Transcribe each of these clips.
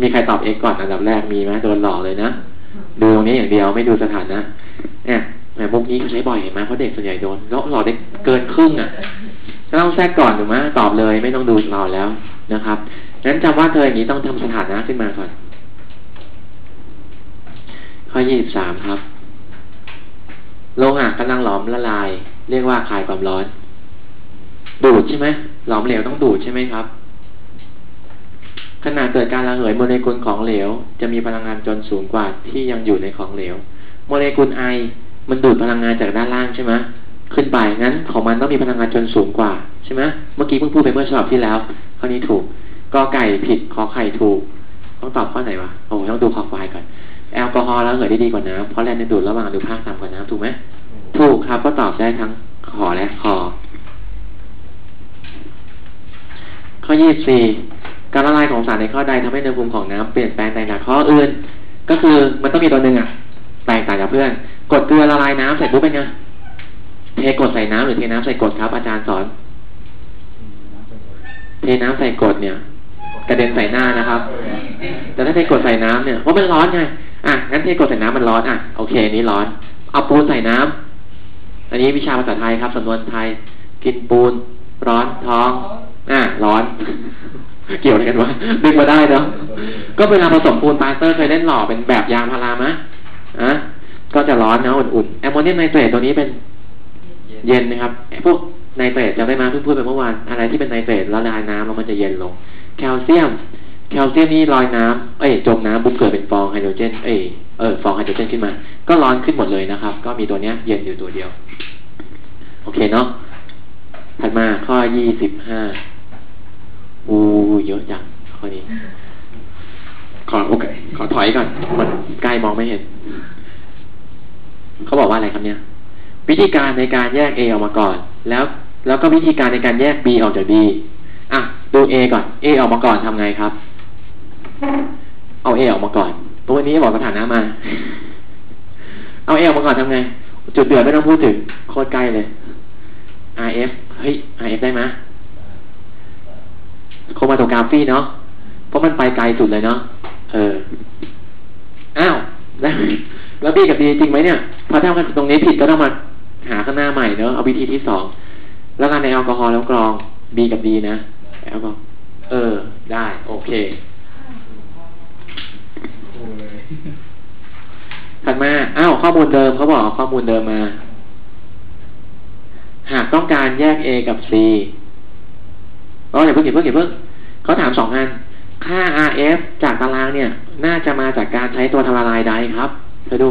มีใครตอบเอกก่อนอันดับแรกมีไหมโดนหลอกเลยนะ ดูตรงนี้อย่างเดียวไม่ดูสถานะเนี่ยแหมพวกนี้เขาใช้บ่อยเห็นไหมเพราะเด็กส่วนใหญ่โดนแล้วหลอกเด็กเกินครึ่งอะก็ต้องแทรกก่อนถูกไหมตอบเลยไม่ต้องดูเราแล้วนะครับงั้นจำว่าเธออย่างนี้ต้องทำสถานะขึ้นมาก่อน ข้อยี่สิบสามครับ โลหะกำลังหลอมละลาย เรียกว่าคลายความร้อน ดูดใช่ไหมหลอมเหลวต้องดูดใช่ไหมครับ ขณะเกิดการระเหยโมเลกุลของเหลว จะมีพลังงานจนสูงกว่าที่ยังอยู่ในของเหลว โมเลกุลไอมันดูดพลังงานจากด้านล่างใช่ไหมขึ้นไปงั้นของมันต้องมีพลังงานจนสูงกว่าใช่ไหมเมื่อกี้เพิ่งพูดไปเมื่อฉบับที่แล้วข้อนี้ถูกกอไก่ผิดขอไข่ถูก ต้องตอบข้อไหนวะโอ้ต้องดูขอควายก่อนแอลกอฮอล์แล้วเหยได้ดีกว่าน้ำเพราะแรงดึงดูดระหว่างดูภาคต่ำกว่าน้ำถูกไหมถูกครับก็ตอบได้ทั้งขอและคอข้อยี่สี่ การละลายของสารในข้อใดทำให้อุณหภูมิของน้ำเปลี่ยนแปลงแตกต่างข้ออื่น ก็คือมันต้องมีตัวหนึ่งอะแตกต่างจากเพื่อน กดเกลือละลายน้ำเสร็จปุ๊บเป็นไงเทกดใส่น้ำหรือเทน้ำใส่กดครับ อาจารย์สอน เทน้ำใส่กดเนี่ย กระเด็นใส่หน้านะครับ แต่ถ้าเทกดใส่น้ำเนี่ยว่ามันร้อนไงอะงั้นเทกดใส่น้ำมันร้อนอะโอเคนี้ร้อน เอาปูนใส่น้ำอันนี้วิชาภาษาไทยครับสำนวนไทย กินปูน ร้อนท้อง อะร้อน เกี่ยวอะไรกันวะดึงมาได้เนาะก็เวลาผสมปูนปาสเตอร์เคยเล่นหล่อเป็นแบบยางพารามะอะก็จะร้อนนะอุ่นๆแอมโมเนียมไนเตรตตัวนี้เป็นเย็นนะครับพวกไนเตรตจะได้มาเพิ่งพูดไปเมื่อวานอะไรที่เป็นไนเตรตละลายน้ำแล้วมันจะเย็นลง แคลเซียม แคลเซียมนี่ลอยน้ำเอ้ยจมน้ำปุ๊บเกิดเป็นฟองไฮโดรเจน เอ้ยเออฟองไฮโดรเจนขึ้นมา ก็ร้อนขึ้นหมดเลยนะครับ ก็มีตัวเนี้ย เย็นอยู่ตัวเดียว โอเคเนาะถัดมาข้อยี่สิบห้า อู้เยอะจังข้อนี้ ขอโอเคขอถอยก่อนมันใกล้มองไม่เห็น เขาบอกว่าอะไรครับเนี่ย วิธีการในการแยก A ออกมาก่อน แล้ว แล้วก็วิธีการในการแยก B ออกจาก B อะ ดู A ก่อน A ออกมาก่อนทำไงครับ เอา A ออกมาก่อนตัวนี้บอกสถานะมา เอา A ออกมาก่อนทำไง จุดเดือดไม่ต้องพูดถึง โคตรใกล้เลย RF เฮ้ย RF ได้ไหม โคมาโตกราฟีเนาะเพราะมันไปไกลสุดเลยเนาะเอออ้าวแล้วแล้ว B กับ D จริงไหมเนี่ยพอถ้ากันตรงนี้ผิดก็ต้องมาหาข้างหน้าใหม่เนาะเอาวิธีที่สองแล้วกันในแอลกอฮอล์แล้วกรอง B กับ D นะแอลกอฮอล์เออ ได้ โอเคถัดมาอ้าวข้อมูลเดิมเขาบอกข้อมูลเดิมมา หากต้องการแยก A กับ C ก็อย่าเพิ่งอย่าเพิ่งอย่าเพิ่งเขาถามสองอัน ค่า RF จากตารางเนี่ย น่าจะมาจากการใช้ตัวทำละลายใดครับไปดู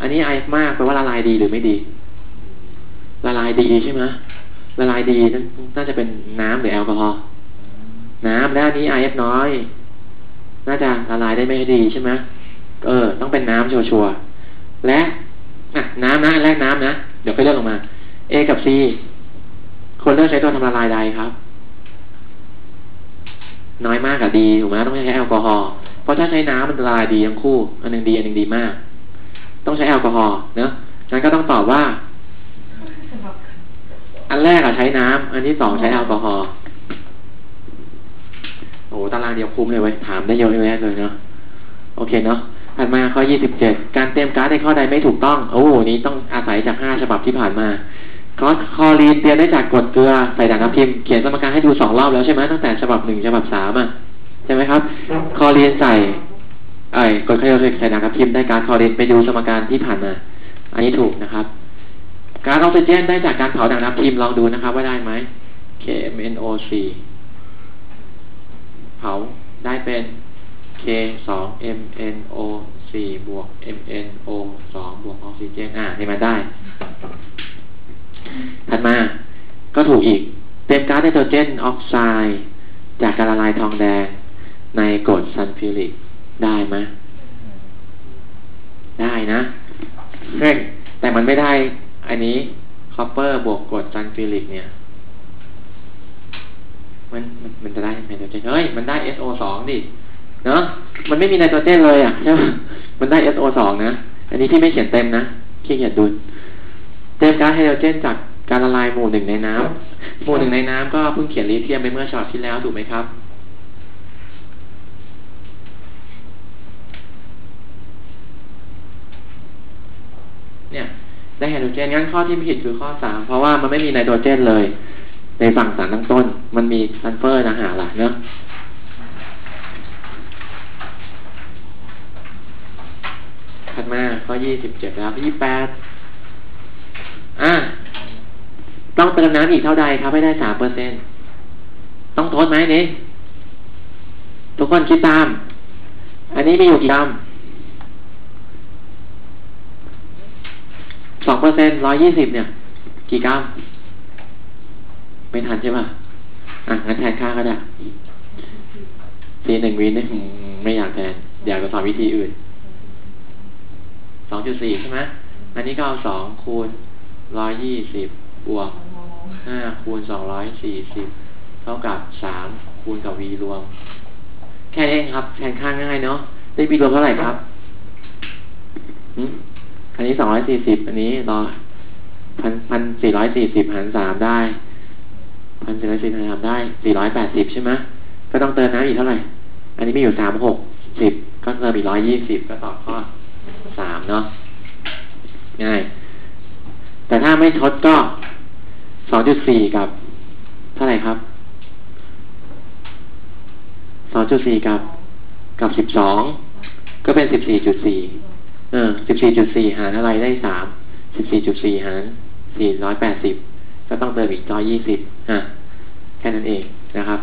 อันนี้ IF มากแปลว่าละลายดีหรือไม่ดี ละลายดีใช่ไหมละลายดีน่าจะเป็นน้ำหรือแอลกอฮอล์น้ำแล้วอันนี้ IF น้อย น่าจะละลายได้ไม่ดีใช่ไหมเออ ต้องเป็นน้ำชัวร์ๆและอะน้ำนะแรกน้ำนะ เดี๋ยวค่อยเลือกลงมา A กับ C คนเลือกใช้ตัวทำละลายใดครับ น้อยมากกับดีถูกไหมต้องใช้แอลกอฮอล์เพราะถ้าใช้น้ำมันละลายดีทั้งคู่ อันหนึ่งดีอันหนึ่งดีมาก ต้องใช้แอลกอฮอล์เนอะงั้นก็ต้องตอบว่า อันแรกอะใช้น้ำอันที่สองใช้แอลกอฮอล์โอ้ตารางเดียวคุ้มเลยเว้ยถามได้เยอะแยะเลยเนาะโอเคเนาะถัดมาข้อยี่สิบเจ็ดการเตรียมการ์ดในข้อใดไม่ถูกต้อง โอ้โหนี้ต้องอาศัยจากห้าฉบับที่ผ่านมา คอคอรีนเตรียมได้จากกดเกลือใส่ด่างทับทิมเขียนสมการให้ดูสองรอบแล้วใช่ไหมตั้งแต่ฉบับหนึ่งฉบับสามอะใช่ไหมครับ คอรีนใส่ไอ้กดเครื่อใส่ด่างทับทิมได้การคอรีนไปดูสมการที่ผ่านมา อันนี้ถูกนะครับ การออกซิเจนได้จากการเผาด่างทับทิมลองดูนะครับ ว่าได้ไหม KMNO4 เผาได้เป็น K สอง MNO สี่บวก MNO สองบวกออกซิเจนอ่านี่มาได้ ถัดมา ก็ถูกอีก เต็มก๊าซไนโตรเจนออกไซด์จากการละลายทองแดง ในกรดซัลฟิวริกได้ไหมได้นะเร่งแต่มันไม่ได้ อันนี้คอปเปอร์บวกกรดซัลฟิวริกเนี่ย มันมันมันจะได้ไนโตรเจนเฮ้ย มันได้ SO สองดิเนาะมันไม่มีไนโตรเจนเลยอะใช่ไหมมันได้ SO สองนะ อันนี้ที่ไม่เขียนเต็มนะขี้เกียจดูเต็มก๊าซไฮโดรเจนจาก การละลายหมู่หนึ่งในน้ำ หมู่หนึ่งในน้ำก็เพิ่งเขียนลิเทียมไปเมื่อช็อตที่แล้วถูกไหมครับ เนี่ยได้ไฮโดรเจนงั้นข้อที่ผิดคือข้อสามเพราะว่ามันไม่มีไนโตรเจนเลย ในฝั่งสารตั้งต้น มันมีซัลเฟอร์นะหาล่ะเนาะถัดมาข้อยี่สิบเจ็ดแล้วยี่แปด เติมน้ำอีกเท่าใดครับให้ได้สามเปอร์เซ็นต้องทดไหมนี่ทุกคนคิดตาม อันนี้มีอยู่กี่กรัมสองเปอร์เซ็นร้อยยี่สิบเนี่ย กี่กรัมไม่ทันใช่ป่ะอะงั้นแทนค่าก็ได้ทีหนึ่งวินเนี่ยไม่อยากแทน อยากจะสอนวิธีอื่นสองจุดสี่ใช่ไหมอันนี้ก็เอาสองคูณร้อยยี่สิบบวก ห้าคูณสองร้อยสี่สิบเท่ากับสามคูณกับวีรวม แค่นี้ครับ แทนค่าง่ายเนาะได้วีรวมเท่าไหร่ครับอันนี้สองร้อยสี่สิบอันนี้รอพันพันสี่ร้อยสี่สิบหารสามได้พันสี่ร้อยสี่สิบหารสามได้สี่ร้อยแปดสิบใช่ไหมก็ต้องเติมน้ำอีกเท่าไหร่ อันนี้มีอยู่สามหกสิบก็เติมอีกร้อยยี่สิบก็ตอบข้อสามเนาะง่าย แต่ถ้าไม่ทดก็ สองจุดสี่กับ เท่าไหร่ครับสองจุดสี่กับ กับสิบสองก็เป็นสิบสี่จุดสี่เออสิบสี่จุดสี่หารอะไรได้สามสิบสี่จุดสี่หารสี่ร้อยแปดสิบก็ต้องเติมอีกร้อยยี่สิบอะแค่นั้นเองนะครับ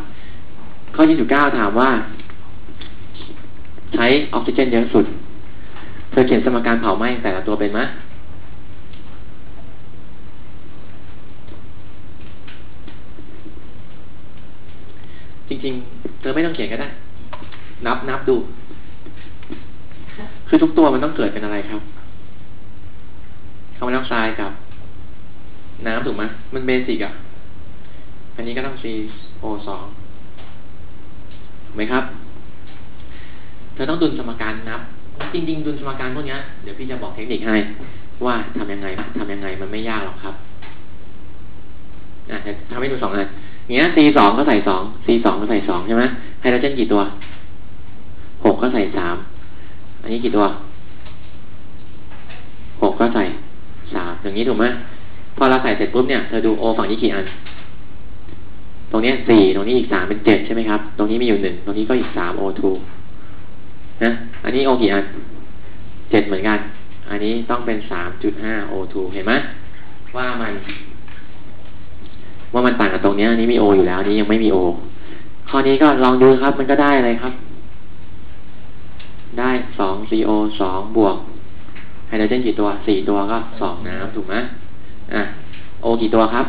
ข้อที่สิบเก้าถามว่า ใช้ออกซิเจนเยอะสุดเธอเขียนสมการเผาไหม้แต่ละตัวเป็นไหมจ ริง ๆ เธอไม่ต้องเขียนก็ได้ นับนับดู คือทุกตัวมันต้องเกิดเป็นอะไรครับคาร์บอนไดออกไซด์กับ น้ำถูกไหมมันเบสิกอะ อันนี้ก็ต้อง CO2 ถูกไหมครับ เธอต้องดุลสมการนับ จริง ๆ ดุลสมการพวกนี้เดี๋ยวพี่จะบอกเทคนิคให้ ว่าทำยังไงทำยังไงมันไม่ยากหรอกครับอะทำให้ดูสองอัน เงี้ย C สองก็ใส่สอง C สองก็ใส่สองใช่ไหมไฮโดรเจนกี่ตัวหกก็ใส่สามอันนี้กี่ตัวหกก็ใส่สามอย่างนี้ถูกไหมพอเราใส่เสร็จปุ๊บเนี่ยเธอดูโอฝั่งนี้กี่อัน ตรงนี้สี่ตรงนี้อีกสามเป็นเจ็ดใช่ไหมครับ ตรงนี้มีอยู่หนึ่งตรงนี้ก็อีกสามโอทูนะอันนี้โอกี่อันเจ็ดเหมือนกัน อันนี้ต้องเป็นสามจุดห้าโอทูเห็นไหมว่ามัน ว่ามันต่างกับตรงนี้นี้มีโออยู่แล้วนี้ยังไม่มีโอข้อนี้ก็ลองดูครับ มันก็ได้อะไรครับ ได้สองซีโอสองบวกไฮโดรเจนกี่ตัวสี่ตัวก็สองน้ำถูกไหมอะโอกี่ตัวครับ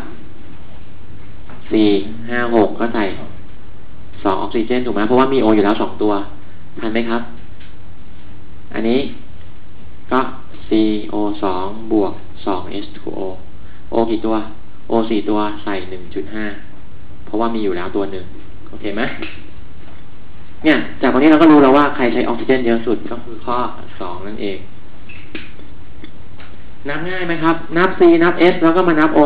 สี่ห้าหกก็ใส่สองออกซิเจนถูกไหมเพราะว่ามีโออยู่แล้วสองตัว ทันไหมครับ อันนี้ก็ CO สองบวกสอง H2O โอกี่ตัว โอสี่ตัวใส่หนึ่งจุดห้าเพราะว่ามีอยู่แล้วตัวหนึ่งโอเคไหมเนี่ย จากตรงนี้เราก็รู้แล้วว่าใครใช้ออกซิเจนเยอะสุดก็คือข้อสองนั่นเอง นับง่ายไหมครับ นับ C นับ S แล้วก็มานับ O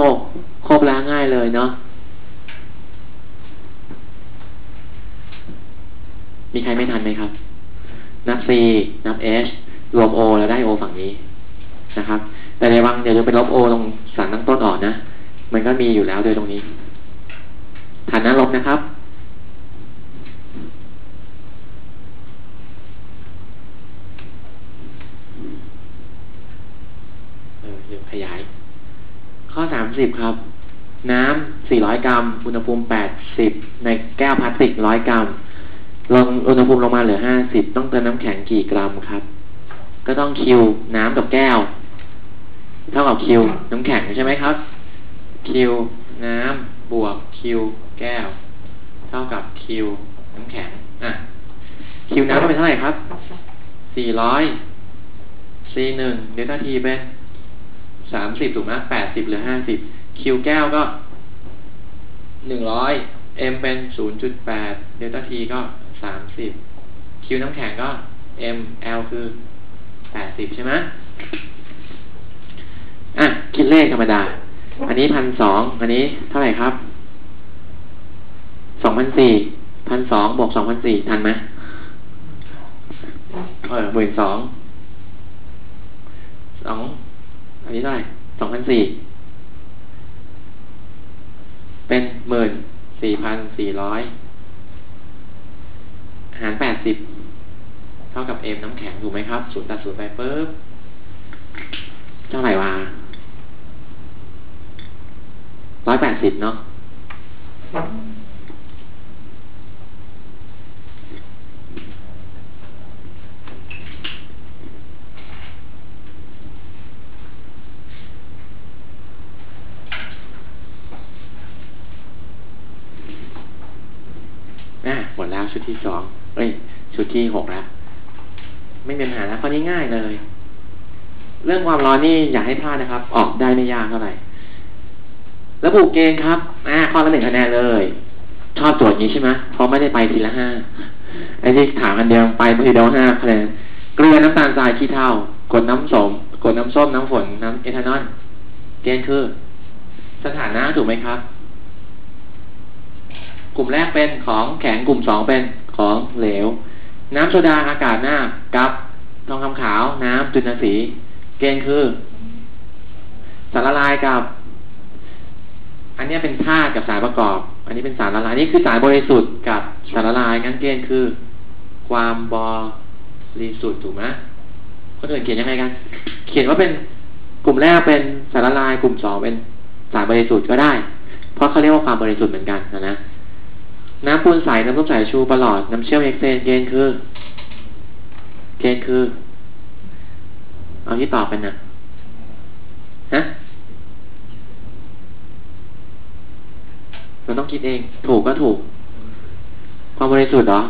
ครบแล้วง่ายเลยเนาะมีใครไม่ทันไหมครับ นับ C นับ S รวม O แล้วได้ O ฝั่งนี้นะครับ แต่ในวังเดี๋ยวจะไปลบ O ตรงสารตั้งต้นออกนะ มันก็มีอยู่แล้วโดยตรงนี้ฐานน้ลบนะครับ เออเดี๋ยวขยาย ข้อสามสิบครับ น้ำสี่ร้อยกรัม อุณหภูมิแปดสิบในแก้วพลาสติกร้อยกรัม ลงอุณหภูมิลงมาเหลือห้าสิบต้องเติมน้ำแข็งกี่กรัมครับ ก็ต้องคิวน้ำกับแก้ว เท่ากับคิวน้ำแข็งใช่ไหมครับ คิวน้ำบวกคิวแก้ว เท่ากับคิวน้ำแข็ง อะคิวน้ำก็เป็นเท่าไหร่ครับสี่ร้อยซีหนึ่งเดลต้าทีเป็นสามสิบถูกไหมแปดสิบหรือห้าสิบคิวแก้วก็หนึ่งร้อยเป็นศูนย์จุดแปดเดลต้าทีก็สามสิบคิวน้ำแข็งก็เอ็มแอลคือแปดสิบใช่ไหมอะ คิดเลขธรรมดา อันนี้พันสองอันนี้เท่าไหร่ครับสองพันสี่พันสองบวกสองพันสี่ทันไหมเออหมื่นสองสองอันนี้เท่าไหร่สองพันสี่เป็นหมื่นสี่พันสี่ร้อยหารแปดสิบเท่ากับเอ็มน้ำแข็งถูกไหมครับศูนย์ตัดศูนย์ไปปุ๊บเท่าไหร่วะ ร้อยแปดสิบเนาะอะหมดแล้วชุดที่สองเอ้ย ชุดที่หกแล้ว ไม่มีปัญหาแล้วข้อนี้ง่ายเลย เรื่องความร้อนนี่อย่าให้พลาดนะครับ ออกได้ไม่ยากเท่าไหร่ ระบุเกณฑ์ครับอ่าข้อละหนึ่งคะแนนเลย ชอบโจทย์นี้ใช่ไหมเพราะไม่ได้ไปทีละห้าไอ้ที่ถามกันเดียวไปทีเดียวห้าคะแนนเกลือน้ำตาลทรายขี้เถ้ากดน้ำสมกดน้ำส้มน้ำฝนน้ำเอทานอลเกณฑ์คือ สถานะถูกไหมครับ กลุ่มแรกเป็นของแข็งกลุ่มสองเป็นของเหลว น้ำโซดาอากาศหน้ากับทองคำขาวน้ำจุลสี เกณฑ์คือสารละลายกับ อันนี้เป็นธาตุกับสารประกอบ อันนี้เป็นสารละลายนี่คือสารบริสุทธิ์กับสารละลายงั้นเกณฑ์คือ ความบริสุทธิ์ถูกไหมคนอื่นเขียนยังไงกัน เขียนว่าเป็นกลุ่มแรกเป็นสารละลาย กลุ่มสองเป็นสารบริสุทธิ์ก็ได้ เพราะเขาเรียกว่าความบริสุทธิ์เหมือนกันนะนะ น้ำปูนใส น้ำส้มสายชูประหลอด น้ำเชื่อมเอ็กเซนเกณฑ์คือ เกณฑ์คือ เอาที่ตอบเป็นนะฮะ เราต้องคิดเอง ถูกก็ถูก ความบริสุทธิ์เหรอ